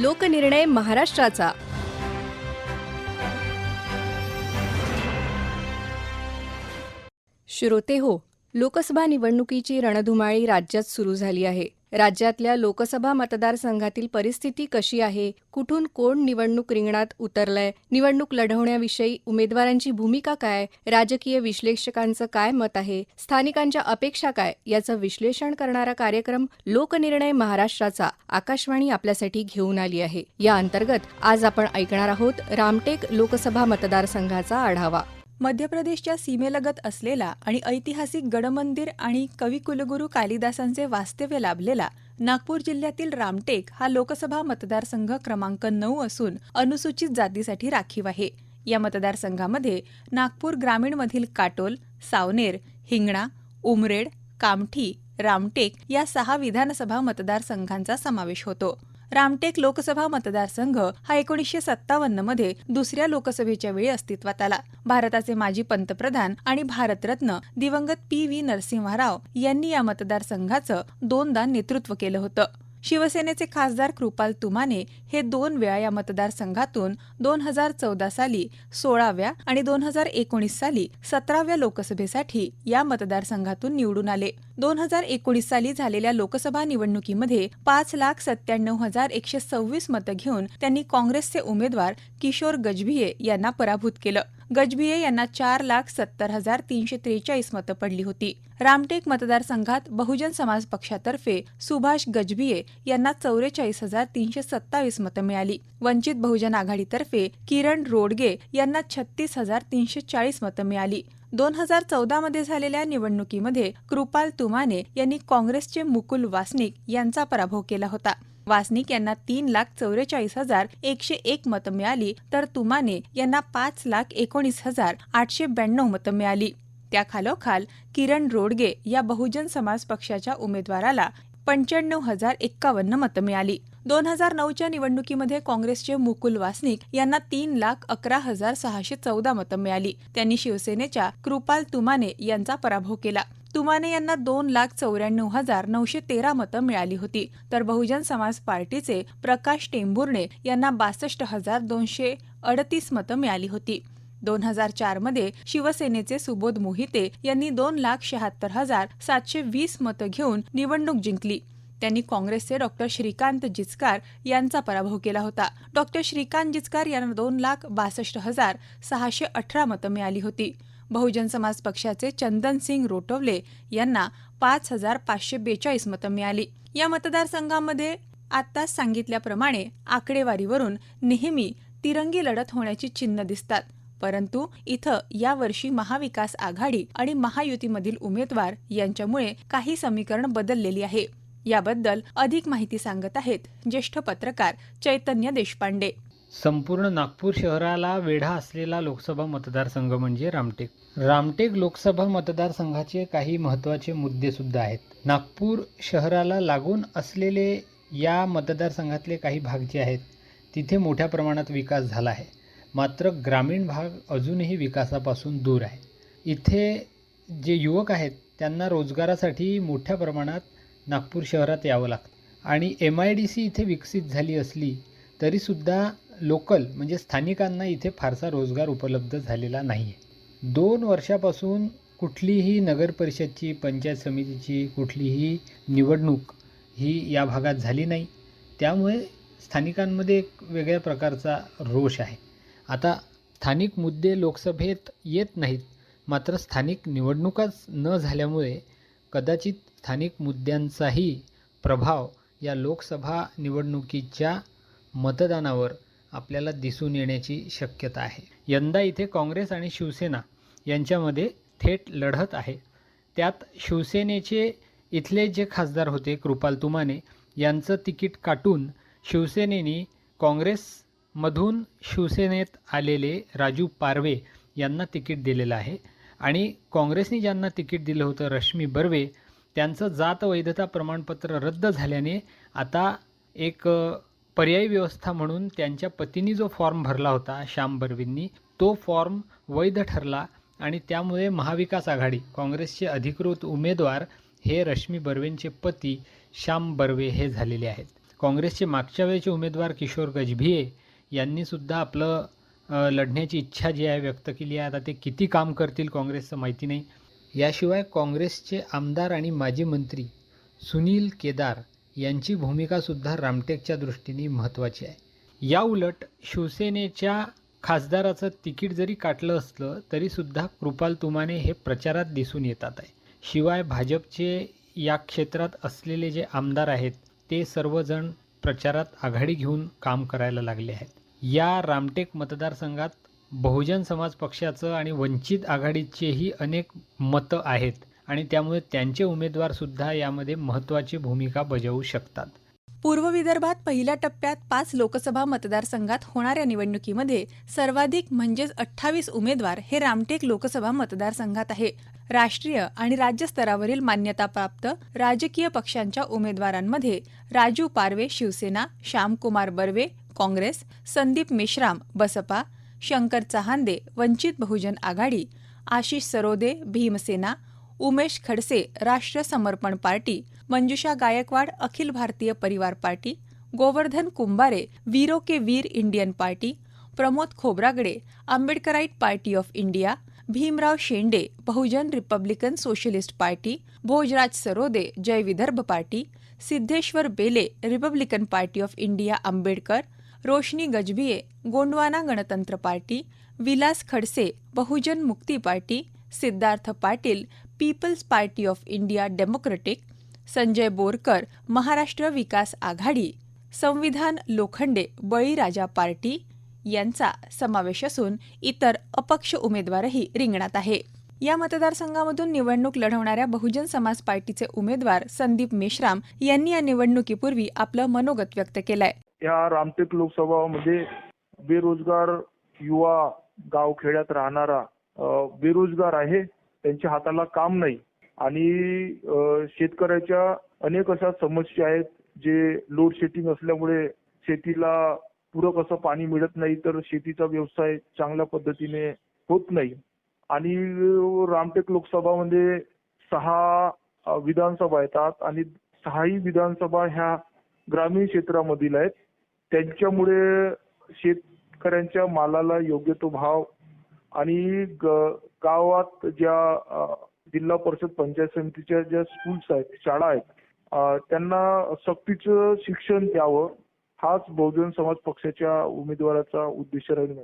लोकनिर्णय महाराष्ट्राचा. श्रोते हो लोकसभा निवडणुकीची रणधुमाळी राज्यात सुरू झाली आहे. राज्यातल्या लोकसभा मतदारसंघातील परिस्थिती कशी आहे? कुठून कोण निवडणूक रिंगणात उतरलंय? निवडणूक लढवण्याविषयी उमेदवारांची भूमिका काय? राजकीय विश्लेषकांचं काय मत आहे? स्थानिकांच्या अपेक्षा काय? याचं विश्लेषण करणारा कार्यक्रम लोकनिर्णय महाराष्ट्राचा आकाशवाणी आपल्यासाठी घेऊन आली आहे. या अंतर्गत आज आपण ऐकणार आहोत रामटेक लोकसभा मतदारसंघाचा आढावा. मध्य प्रदेशच्या सीमेलगत असलेला आणि ऐतिहासिक गडमंदिर आणि कविकुलगुरू कालिदासांचे वास्तव्य लाभलेला नागपूर जिल्ह्यातील रामटेक हा लोकसभा मतदारसंघ क्रमांक नऊ असून अनुसूचित जातीसाठी राखीव आहे. या मतदारसंघामध्ये नागपूर ग्रामीणमधील काटोल सावनेर हिंगणा उमरेड कामठी रामटेक या सहा विधानसभा मतदारसंघांचा समावेश होतो. रामटेक लोकसभा मतदारसंघ हा एकोणीसशे सत्तावन्नमध्ये दुसऱ्या लोकसभेच्या वेळी अस्तित्वात आला. भारताचे माजी पंतप्रधान आणि भारतरत्न दिवंगत पी व्ही नरसिंहराव यांनी या मतदारसंघाचं दोनदा नेतृत्व केलं होतं. शिवसेनेचे खासदार कृपाल तुमाने हे दोन वेळा या मतदारसंघातून दोन हजार चौदा साली सोळाव्या आणि दोन हजार एकोणीस साली सतराव्या लोकसभेसाठी या मतदारसंघातून निवडून आले. दोन हजार एकोणीस साली झालेल्या लोकसभा निवडणुकीमध्ये पाच लाख सत्त्याण्णव हजार एकशे सव्वीस मतं घेऊन त्यांनी काँग्रेसचे उमेदवार किशोर गजभिये यांना पराभूत केलं. गजभिये यांना चार लाख सत्तर हजार तीनशे त्रेचाळीस मतं पडली होती. रामटेक मतदारसंघात बहुजन समाज पक्षातर्फे सुभाष गजभिये यांना चौवेचाळीस हजार तीनशे सत्तावीस मतं मिळाली. वंचित बहुजन आघाडीतर्फे किरण रोडगे यांना छत्तीस हजार तीनशे चाळीस मतं मिळाली. दोन हजार चौदा मध्ये झालेल्या निवडणुकीमध्ये कृपाल तुमाने यांनी काँग्रेसचे मुकुल वासनिक यांचा पराभव केला होता. वासनिक यांना तीन लाख चौवेचाळीस हजार एकशे एक मतं मिळाली तर तुमाने यांना पाच लाख एकोणीस हजार आठशे ब्याण्णव मतं मिळाली. त्याखालोखाल किरण रोडगे या बहुजन समाज पक्षाच्या उमेदवाराला पंच्याण्णव हजार एक्कावन्न मतं मिळाली. दोन हजार नऊच्या निवडणुकीमध्ये काँग्रेसचे मुकुल वासनिक यांना तीन लाख अकरा हजार सहाशे चौदा मतं मिळाली. त्यांनी शिवसेनेच्या कृपाल तुमाने यांचा पराभव केला. तुमाने यांना दोन लाख चौऱ्याण्णव हजार नऊशे तेरा मतं मिळाली होती. तर बहुजन समाज पार्टीचे प्रकाश टेंभुर्णे यांना बासष्ट हजार दोनशे अडतीस मतं मिळाली होती. दोन हजार चारमध्ये शिवसेनेचे सुबोध मोहिते यांनी दोन लाख शहात्तर हजार सातशे वीस मतं घेऊन निवडणूक जिंकली. त्यांनी काँग्रेसचे डॉक्टर श्रीकांत जिचकार यांचा पराभव केला होता. डॉक्टर श्रीकांत जिचकार यांना दोन लाख बासष्ट हजार सहाशे अठरा मतं मिळाली होती. बहुजन समाज पक्षाचे चंदन सिंग रोटवले यांना पाच हजार पाचशे बेचाळीस मतं मिळाली. या मतदारसंघामध्ये आत्ताच सांगितल्याप्रमाणे आकडेवारीवरून नेहमी तिरंगी लढत होण्याची चिन्ह दिसतात. परंतु इथं यावर्षी महाविकास आघाडी आणि महायुतीमधील उमेदवार यांच्यामुळे काही समीकरण बदललेली आहे. याबद्दल अधिक माहिती सांगत आहेत ज्येष्ठ पत्रकार चैतन्य देशपांडे. संपूर्ण नागपूर शहराला वेढा असलेला लोकसभा मतदारसंघ म्हणजे रामटेक. रामटेक लोकसभा मतदारसंघाचे काही महत्त्वाचे मुद्देसुद्धा आहेत. नागपूर शहराला लागून असलेले या मतदारसंघातले काही भाग जे आहेत तिथे मोठ्या प्रमाणात विकास झाला आहे. मात्र ग्रामीण भाग अजूनही विकासापासून दूर आहे. इथे जे युवक आहेत त्यांना रोजगारासाठी मोठ्या प्रमाणात नागपूर शहरात यावं लागतं. आणि एम आय डी सी इथे विकसित झाली असली तरीसुद्धा लोकल म्हणजे स्थानिकांना इथे फारसा रोजगार उपलब्ध झालेला नाही आहे दोन वर्षापासून कुठलीही नगर परिषदची पंचायत समितीची कुठलीही निवडणूक ही या भागात झाली नाही. त्यामुळे स्थानिकांमध्ये एक वेगळ्या प्रकारचा रोष आहे. आता स्थानिक मुद्दे लोकसभेत येत नाहीत मात्र स्थानिक निवडणुकाच न झाल्यामुळे कदाचित स्थानिक मुद्द्यांचाही प्रभाव या लोकसभा निवडणुकीच्या मतदानावर आपल्याला दिसून येण्याची शक्यता आहे. यंदा इथे काँग्रेस आणि शिवसेना यांच्यामध्ये थेट लढत आहे. त्यात शिवसेनेचे इथले जे खासदार होते कृपाल तुमाने यांचं तिकीट काटून शिवसेनेने काँग्रेसमधून शिवसेनेत आलेले राजू पारवे यांना तिकीट दिलेलं आहे. आणि काँग्रेसने ज्यांना तिकीट दिलं होतं रश्मी बर्वे त्यांचं जात वैधता प्रमाणपत्र रद्द झाल्याने आता एक पर्यायी व्यवस्था म्हणून त्यांच्या पतीनी जो फॉर्म भरला होता श्याम बर्वेंनी तो फॉर्म वैध ठरला आणि त्यामुळे महाविकास आघाडी काँग्रेसचे अधिकृत उमेदवार हे रश्मी बर्वेंचे पती श्याम बर्वे हे झालेले आहेत. काँग्रेसचे मागच्या वेळेचे उमेदवार किशोर गजभिये यांनीसुद्धा आपलं लढण्याची इच्छा जी आहे व्यक्त केली आहे. आता ते किती काम करतील काँग्रेसचं माहिती नाही. याशिवाय काँग्रेसचे आमदार आणि माजी मंत्री सुनील केदार यांची भूमिकासुद्धा रामटेकच्या दृष्टीने महत्त्वाची आहे. या उलट शिवसेनेच्या खासदाराचं तिकीट जरी काटलं असलं तरीसुद्धा कृपाल तुमाने हे प्रचारात दिसून येतात आहे. शिवाय भाजपचे या क्षेत्रात असलेले जे आमदार आहेत ते सर्वजण प्रचारात आघाडी घेऊन काम करायला लागले आहेत. या रामटेक मतदारसंघात बहुजन समाज पक्षाचं आणि वंचित आघाडीचेही अनेक मतं आहेत. आणि त्यामुळे त्यांचे उमेदवारसुद्धा यामध्ये महत्त्वाची भूमिका बजावू शकतात. पूर्व विदर्भात पहिल्या टप्प्यात पाच लोकसभा मतदारसंघात होणाऱ्या निवडणुकीमध्ये सर्वाधिक म्हणजेच अठ्ठावीस उमेदवार हे रामटेक लोकसभा मतदारसंघात आहे. राष्ट्रीय आणि राज्य स्तरावरील मान्यताप्राप्त राजकीय पक्षांच्या उमेदवारांमध्ये राजू पारवे शिवसेना श्यामकुमार बर्वे काँग्रेस संदीप मेश्राम बसपा शंकर चहांदे वंचित बहुजन आघाडी आशिष सरोदे भीमसेना उमेश खडसे राष्ट्र समर्पण पार्टी मंजुषा गायकवाड अखिल भारतीय परिवार party Govardhan Kumbhare Veero ke Veer Indian party Pramod Khobragade Ambedkarite party of India Bhimrao Shende Bahujan Republican socialist party Bhojraj Sarode Jai Vidarbha party Siddheshwar Bele Republican party of India Ambedkar Roshni Gajbiye Gondwana Gantantra party Vilas Khadse Bahujan Mukti party Siddharth Patil people's party of India democratic Sanjay Borkar Maharashtra Vikas Aghadi Sanvidhan Lokhande Baliraja party यांचा समावेश असून इतर अपक्ष उमेदवारही रिंगणात आहे. या मतदारसंघामधून निवडणूक लढवणाऱ्या बहुजन समाज पार्टीचे उमेदवार संदीप मेश्राम यांनी या निवडणुकीपूर्वी आपलं मनोगत व्यक्त केलंय. या रामटेक लोकसभामध्ये बेरोजगार युवा गावखेड्यात राहणारा बेरोजगार आहे. त्यांच्या हाताला काम नाही. आणि शेतकऱ्याच्या अनेक अशा समस्या आहेत जे लोड शेडिंग असल्यामुळे शेतीला पूरक असं पाणी मिळत नाही तर शेतीचा व्यवसाय चांगल्या पद्धतीने होत नाही. आणि रामटेक लोकसभामध्ये सहा विधानसभा येतात आणि सहाही विधानसभा ह्या ग्रामीण क्षेत्रामधील आहेत. त्यांच्यामुळे शेतकऱ्यांच्या मालाला योग्य तो भाव आणि गावात ज्या जिल्हा परिषद पंचायत समितीच्या ज्या स्कूल्स आहेत शाळा आहेत त्यांना सक्तीचं शिक्षण द्यावं हाच बहुजन समाज पक्षाच्या उमेदवाराचा उद्देश राहील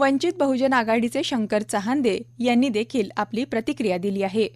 वंचित बहुजन आघाडीचे शंकर चहांदे यांनी देखील आपली प्रतिक्रिया दिली आहे.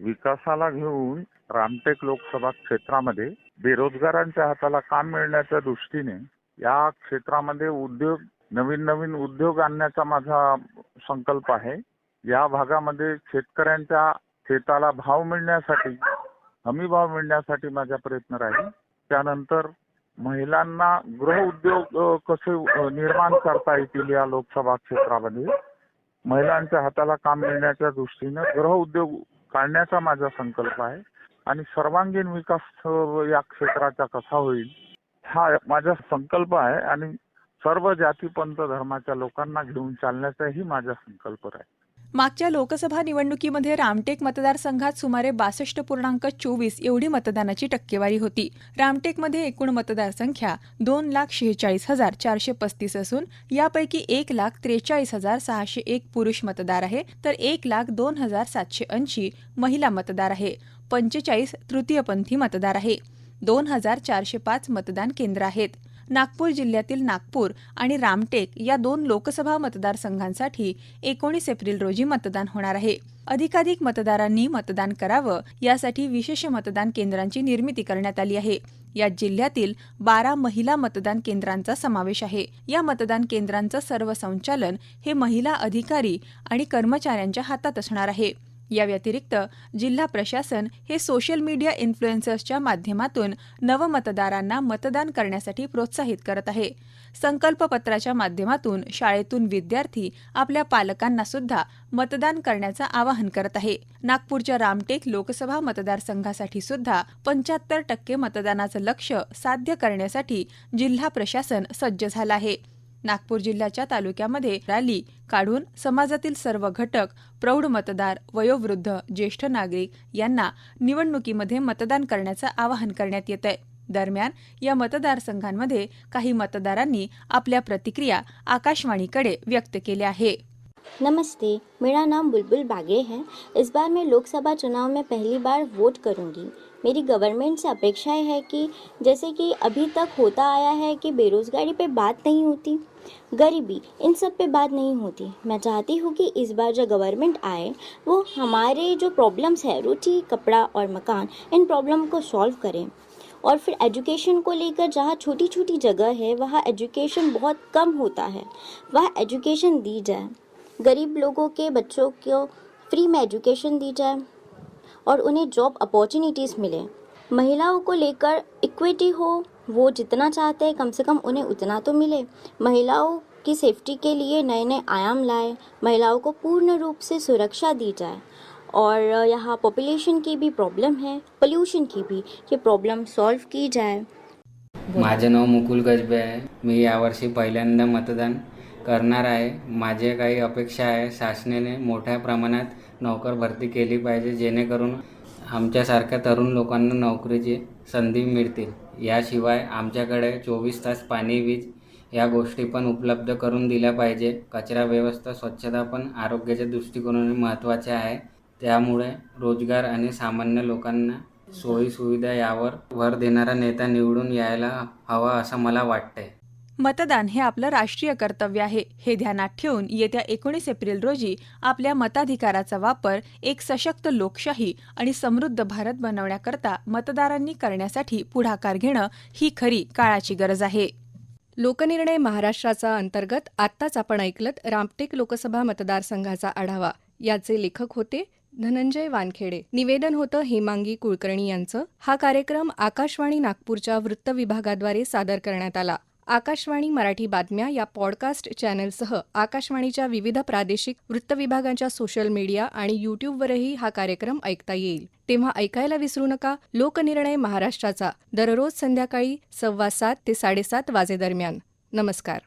विकासाला घेऊन रामटेक लोकसभा क्षेत्रामध्ये बेरोजगारांच्या हाताला काम मिळण्याच्या दृष्टीने या क्षेत्रामध्ये उद्योग नवीन नवीन उद्योग आणण्याचा माझा संकल्प आहे. या भागामध्ये शेतकऱ्यांच्या शेताला भाव मिळण्यासाठी हमी भाव मिळण्यासाठी माझा प्रयत्न राहील. त्यानंतर महिलांना गृह उद्योग कसे निर्माण करता येतील या लोकसभा क्षेत्रामध्ये? महिलांच्या हाताला काम मिळण्याच्या दृष्टीनं गृह उद्योग काढण्याचा माझा संकल्प आहे. आणि सर्वांगीण विकास या क्षेत्राचा कसा होईल हा माझा संकल्प आहे. आणि सर्व जाती पंत धर्माच्या लोकांना घेऊन चालण्याचाही माझा संकल्प आहे मागच्या लोकसभा निवडणुकीमध्ये रामटेक मतदारसंघात सुमारे बासष्ट पूर्णांक चोवीस एवढी मतदानाची टक्केवारी होती. रामटेकमध्ये एकूण मतदारसंख्या दोन लाख शेहेचाळीस हजार चारशे पस्तीस असून यापैकी एक लाख त्रेचाळीस हजार सहाशे एक पुरुष मतदार आहे तर एक लाख दोन हजार सातशे ऐंशी महिला मतदार आहे. पंचेचाळीस तृतीयपंथी मतदार आहे. दोन हजार चारशे पाच मतदान केंद्र आहेत. नागपूर जिल्ह्यातील नागपूर आणि रामटेक या दोन लोकसभा मतदारसंघांसाठी एकोणीस एप्रिल रोजी मतदान होणार आहे. अधिकाधिक मतदारांनी मतदान करावं यासाठी विशेष मतदान केंद्रांची निर्मिती करण्यात आली आहे. या जिल्ह्यातील बारा महिला मतदान केंद्रांचा समावेश आहे. या मतदान केंद्रांचं सर्व संचालन हे महिला अधिकारी आणि कर्मचाऱ्यांच्या हातात असणार आहे. या व्यतिरिक्त जिल्हा प्रशासन हे सोशल मीडिया इन्फ्लुएन्सर्सच्या माध्यमातून नवमतदारांना मतदान करण्यासाठी प्रोत्साहित करत आहे. संकल्पपत्राच्या माध्यमातून शाळेतून विद्यार्थी आपल्या पालकांना सुद्धा मतदान करण्याचं आवाहन करत आहे. नागपूरच्या रामटेक लोकसभा मतदारसंघासाठी सुद्धा पंच्याहत्तर टक्के मतदानाचं लक्ष साध्य करण्यासाठी जिल्हा प्रशासन सज्ज झालं आहे. नागपूर जिल्ह्याच्या तालुक्यामध्ये रॅली काढून समाजातील सर्व घटक प्रौढ मतदार वयोवृद्ध ज्येष्ठ नागरिक यांना निवडणुकीमध्ये मतदान करण्याचं आवाहन करण्यात येत आहे दरम्यान या मतदारसंघांमध्ये काही मतदारांनी आपल्या प्रतिक्रिया आकाशवाणीकडे व्यक्त केल्या आहे नमस्ते मेरा नाम बुलबुल बागे है। इस बार मैं लोकसभा चुनाव में पहली बार वोट करूंगी। मेरी गवर्नमेंट से अपेक्षाएं है कि जैसे कि अभी तक होता आया है कि बेरोज़गारी पे बात नहीं होती। गरीबी, इन सब पे बात नहीं होती। मैं चाहती हूँ कि इस बार जो गवर्नमेंट आए, वो हमारे जो प्रॉब्लम्स है, रोटी, कपड़ा और मकान, इन प्रॉब्लम को सॉल्व करें। और फिर एजुकेशन को लेकर जहाँ छोटी छोटी जगह है, वहाँ एजुकेशन बहुत कम होता है। वह एजुकेशन दी जाए। गरीब लोगों के बच्चों को फ्री में एजुकेशन दी जाए और उन्हें जॉब अपॉर्चुनिटीज़ मिले। महिलाओं को लेकर इक्विटी हो वो जितना चाहते हैं कम से कम उन्हें उतना तो मिले। महिलाओं की सेफ्टी के लिए नए नए आयाम लाए महिलाओं को पूर्ण रूप से सुरक्षा दी जाए। और यहाँ पॉपुलेशन की भी प्रॉब्लम है पोल्यूशन की भी ये प्रॉब्लम सॉल्व की जाए। माझं नाव मुकुल गजबे आहे. मी यावर्षी पहिल्यांदा मतदान करणार आहे. माझे काही अपेक्षा आहे शासनाने मोठ्या प्रमाणात नोकर भरती केली पाहिजे जेणेकरून आमच्यासारख्या तरुण लोकांना नोकरीची संधी मिळतील. याशिवाय आमच्याकडे चोवीस तास पाणी वीज या गोष्टी पण उपलब्ध करून दिल्या पाहिजे. कचरा व्यवस्था स्वच्छता पण आरोग्याच्या दृष्टिकोनाने महत्त्वाचे आहे. त्यामुळे रोजगार आणि सामान्य लोकांना सोयीसुविधा यावर भर देणारा नेता निवडून यायला हवा असं मला वाटतंय. मतदान हे आपलं राष्ट्रीय कर्तव्य आहे. हे ध्यानात ठेवून येत्या एकोणीस एप्रिल रोजी आपल्या मताधिकाराचा वापर एक सशक्त लोकशाही आणि समृद्ध भारत बनवण्याकरता मतदारांनी करण्यासाठी पुढाकार घेणं ही खरी काळाची गरज आहे. लोकनिर्णय महाराष्ट्राचा अंतर्गत आत्ताच आपण ऐकलत रामटेक लोकसभा मतदारसंघाचा आढावा. याचे लेखक होते धनंजय वानखेडे. निवेदन होतं हेमांगी कुलकर्णी यांचं. हा कार्यक्रम आकाशवाणी नागपूरच्या वृत्त विभागाद्वारे सादर करण्यात आला. आकाशवाणी मराठी बातम्या या पॉडकास्ट चॅनलसह आकाशवाणीच्या विविध प्रादेशिक वृत्तविभागांच्या सोशल मीडिया आणि यूट्यूबवरही हा कार्यक्रम ऐकता येईल. तेव्हा ऐकायला विसरू नका. लोकनिर्णय महाराष्ट्राचा. दररोज संध्याकाळी सव्वा सात ते साडेसात वाजेदरम्यान. नमस्कार.